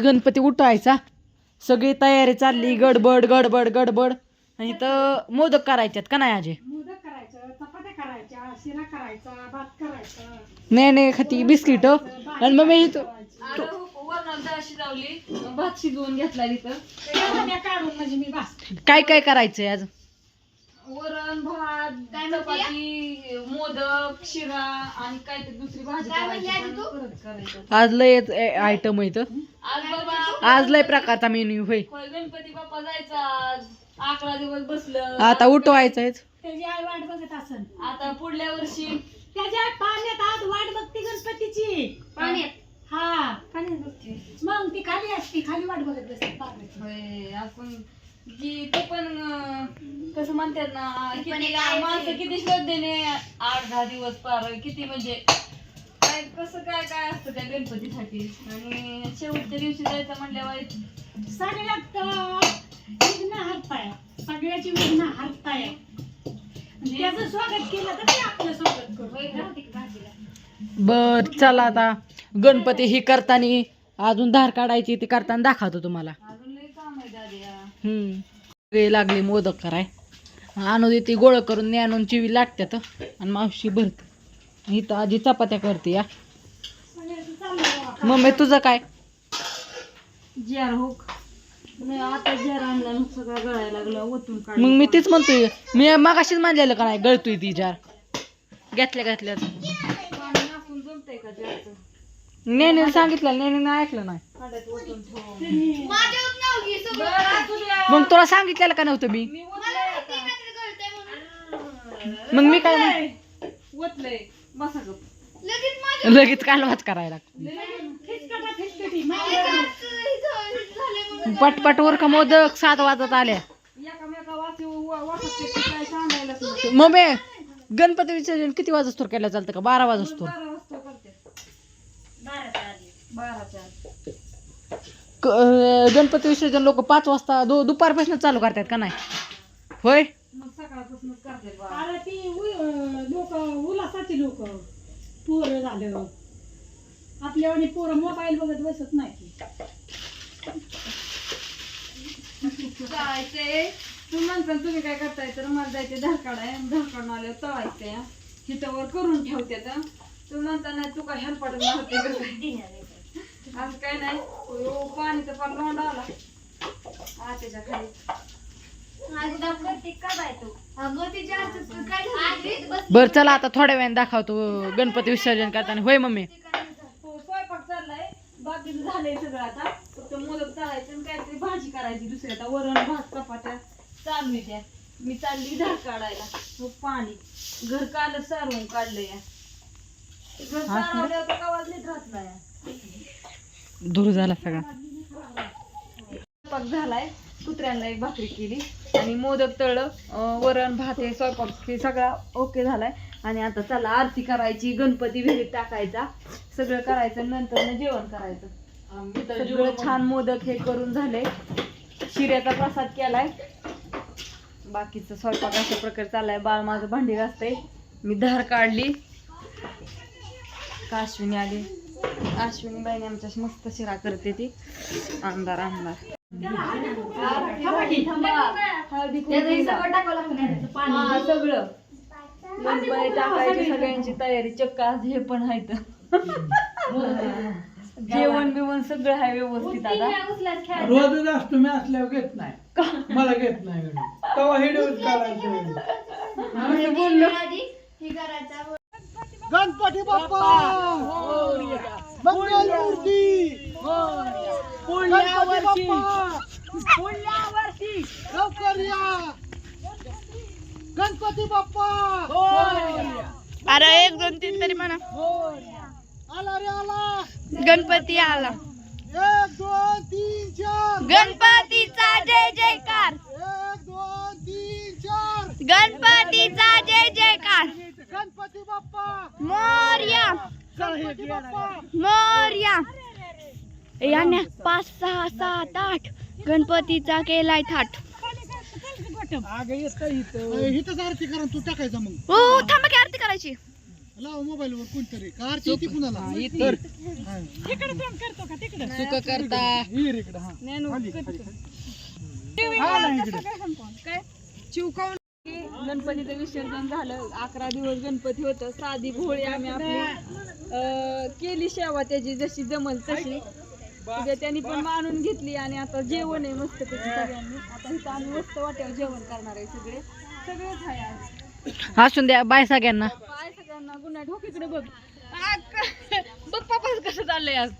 गणपती उठवायचा. सगळी तयारी चालली गडबड गडबड गडबड. आणि इथं मोदक करायच्यात का नाही आजे? मोदक करायचं चपात्या करायच्या शिरा करायचा भात करायचा. नाही नाही खाती बिस्किट. आणि मग मी भात शिजवून घेतला इथं. ते काढून म्हणजे मी काय काय करायचंय आज? वरण भात चपाती मोदक शिरा आणि काय ते दुसरी भाजी करायची. पण परत करायचं. आज लय आयटम इथं. आज बाबा आज लय प्रकारचा मेन्यू होय. होय, गणपती बाप्पा जायचा आज. अकरा दिवस बसलं. आता उठवायचंय त्याची आई वाट बघत असन. आता पुढल्या वर्षी. त्याच्या पाण्यात आज वाट बघते गणपतीची. पाण्यात? हा. मग ती खाली असते खाली वाट बघत बसते पाण्याची होय आपण जी ते पण अं, कसं म्हणतात ना किती माणसं किती श्रद्धेने आठ दहा दिवस पार किती म्हणजे काय कसं काय काय असतं त्या गणपतीसाठी? आणि शेवटच्या दिवशी जायचं म्हणल्यावर सगळ्यात अं, विघ्न हरताय सगळ्याची विघ्न हरताय त्याचं स्वागत केलं तर ते आपलं स्वागत करू. बर चला आता. गणपती ही करताना अजून धार काढायची ती करताना दाखवतो तुम्हाला. अजून लय काम आहे दाद्या. हम्म. सगळे लागले मोदक कराय. आणू ती गोळ करून आणून चिवी लागत्यात. आणि मावशी भरते. इथं आजी चपात्या करते या. मम्मी तुझं काय? जार हो. नाही आता जार आणला ना सगळा गळायला लागला ओतून काढ मग मी तेच म्हणतोय मी मगाशीच मानलेलं का नाही गळतोय ती जार. घेतल्या घेतल्या. नेने सांगितलं नेने ऐकलं नाही. मग तुला सांगितलेलं का नव्हतं मी. मग मी काय म्हण- ओतलंय. बसा गप. लगेच कालवाच करायला? खिचकटा खिचकटी पटपट वर का मोदक सात वाजत आल्या. एकामेका वासी वाटत. मम्मी गणपती विसर्जन किती वाजता केलं चालतं का? बारा वाजता बारा वाजता करते. बाराच्या आत. गणपती विसर्जन लोक पाच वाजता दु दुपारपासून चालू करतात का नाही? होय? मग सकाळपासूनच करते अरे ती लोक उल्हासाची लोक. पोरं झालं. आपल्यावानी पोरं मोबाईल बघत बसत नाही जायचंय. तुम्ही म्हणता तुम्ही काय करताय? तर मला जायचे धार काढाय धार काढून आल्यावर तळायचंय हिथं वर करून ठेवते तर तुम्ही म्हणता नाही तू काय हेल्पाट मारते का? काय? आज काय नाही? ओ, पाणीचा फार लोंडा आला. आत्याच्या खाली बर चला आता थोड्या वेळाने दाखवतो गणपती विसर्जन करताना. होय मम्मी? हो, स्वयंपाक चाललाय. बाकीचं झालंय सगळं आता. फक्त मोदक चालायचं आणि काहीतरी भाजी करायची दुसरी. आता वरण भात चपात्या चालू त्या. मी चालली धार काढायला. हो पाणी. घर कालच सारवून काढलं या घर हा, सारवल्यावर तर आवाज नीट राहत नाही. धूर झाला सगळा. स्वयंपाक झालाय. कुत्र्यांना एक भाकरी केली. आणि मोदक तळलं वरण भात हे स्वयंपाक हे सगळा ओके झालाय. आणि आता चला आरती करायची गणपती विहिरीत टाकायचा. सगळं करायचं नंतर जेवण करायचं. सगळं छान मोदक हे करून झाले. शिऱ्याचा प्रसाद केलाय. बाकीचं स्वयंपाक अशा प्रकारे चाललाय. बाळ माझं भांडी घासतंय. मी धार काढली. का अश्विनी आली. अश्विनी बाईने आमच्या मस्त शिरा करते ती. अंधार अंधार. हळदी कुंकू हा, सगळं गणपती टाकायची सगळ्यांची तयारी चक्क आज हे पण आहे जेवण बिवण सगळं आहे व्यवस्थित आता रोजच असतो मी असल्यावर घेत नाही मला घेत नाही. तेव्हा हिडवत काढायचं असं बोललो गणपती बाप्पा मंगल मूर्ती गणपती बाप्पा. लवकर या. गणपती बाप्पा. अरे एक दोन तीन तरी म्हणा. आला रे आला. गणपती आला. एक दोन तीन चार. गणपतीचा जय जयकार. एक दोन तीन चार. गणपतीचा जय जयकार. गणपती बाप्पा. मोर्या. गणपती बाप्पा. मोर्या. याने पाच सहा सात आठ गणपतीचा केलाय थाट. अगं येत इथं? इथंच आरती करा तू टाकायचा मग. हो थांबा की आरती करायची. मोबाईल वर कोणतरी. हा. तिकडे करतो का? तिकडे. करता. इकडे हा. नॅनो. हा काय? चिवकावून गणपतीचं विसर्जन झालं. अकरा दिवस गणपती होतं. साधी भोळी आम्ही आपली अं, केली सेवा त्याची. जशी जमल तशी. उद्या त्यांनी पण मानून घेतली आणि आता जेवण आहे मस्त सगळ्यांनी. आता इथं आम्ही मस्त वाट्यावर जेवण करणार आहे सगळे. सगळेच आहे आज. असून द्या बाय सगळ्यांना. काय सगळ्यांना. गुन्हा ठोक इकडे बघ बघ पापाच कसं चाललंय आज.